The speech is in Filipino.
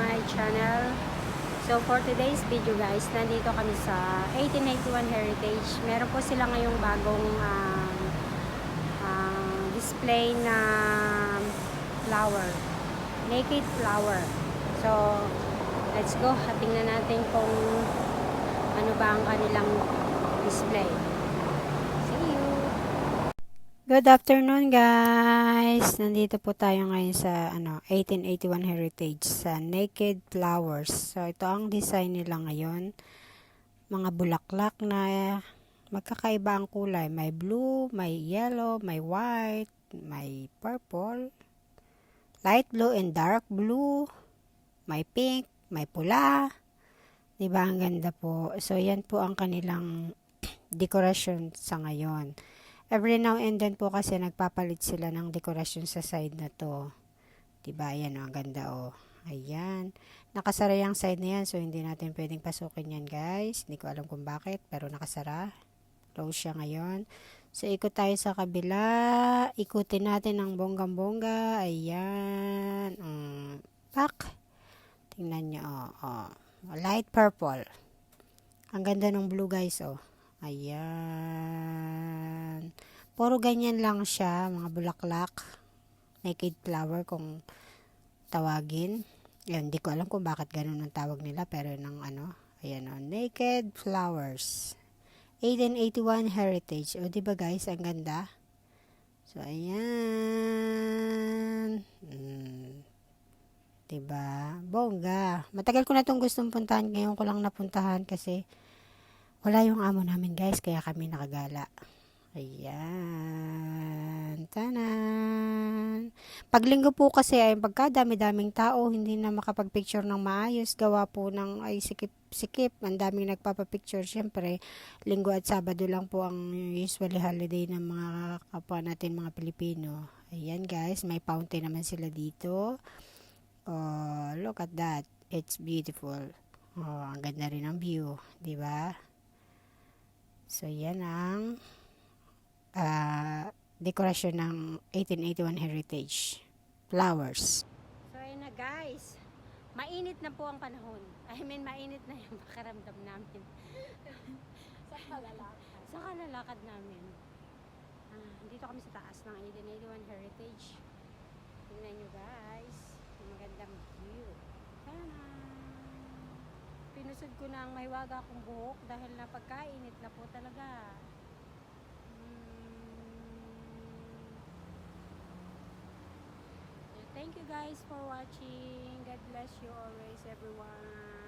my channel. So, for today's video guys, nandito kami sa 1881 Heritage. Meron po sila ngayong bagong uh, uh, display na flower. Naked flower. So, let's go. Tingnan natin kung ano ba ang kanilang Good afternoon guys! Nandito po tayo ngayon sa ano, 1881 Heritage sa Naked Flowers. So ito ang design nila ngayon. Mga bulaklak na magkakaiba ang kulay. May blue, may yellow, may white, may purple, light blue and dark blue, may pink, may pula. Diba ang ganda po? So yan po ang kanilang decoration sa ngayon. Every now and then po kasi nagpapalit sila ng dekorasyon sa side na to. Diba? Ayan o, ang ganda o. Ayan. Nakasara yung side na yan, so hindi natin pwedeng pasukin yan, guys. Hindi ko alam kung bakit, pero nakasara. Close siya ngayon. So, ikot tayo sa kabila. Ikutin natin ng bonggang-bongga. Ayan. Mm, pak. Tingnan nyo, oh, oh. Light purple. Ang ganda ng blue, guys, oh. Ayan. Puro ganyan lang siya, mga bulaklak. Naked flower kung tawagin. Yan, hindi ko alam kung bakit ganun ang tawag nila, pero ng ano, ayan o, naked flowers. 1881 heritage. O, di ba guys, ang ganda? So, ayan. Mm. Diba? Bongga. Matagal ko na itong gustong puntahan. Ngayon ko lang napuntahan kasi wala yung amo namin guys, kaya kami nakagala. Ayan. Tanan. Paglinggo po kasi ay pagkadami-daming tao, hindi na makapag-picture ng maayos. Gawa po ng ay sikip-sikip. Ang daming nagpapapicture. Siyempre, linggo at sabado lang po ang usually holiday ng mga kapwa natin mga Pilipino. Ayan guys, may fountain naman sila dito. Oh, look at that. It's beautiful. Oh, ang ganda rin ang view, 'di ba? So, yan ang ah, dekorasyon ng 1881 Heritage Flowers. So, ayun na guys. Mainit na po ang panahon. I mean, mainit na yung makaramdam namin. Sa kalalaki. sa kalalakad namin. Ah, dito kami sa taas ng 1881 Heritage. Tingnan nyo guys. Yung magandang view. Tana! Pinusod ko na mahiwaga kong buhok dahil napagkainit na po talaga. Mm. Thank you guys for watching. God bless you always everyone.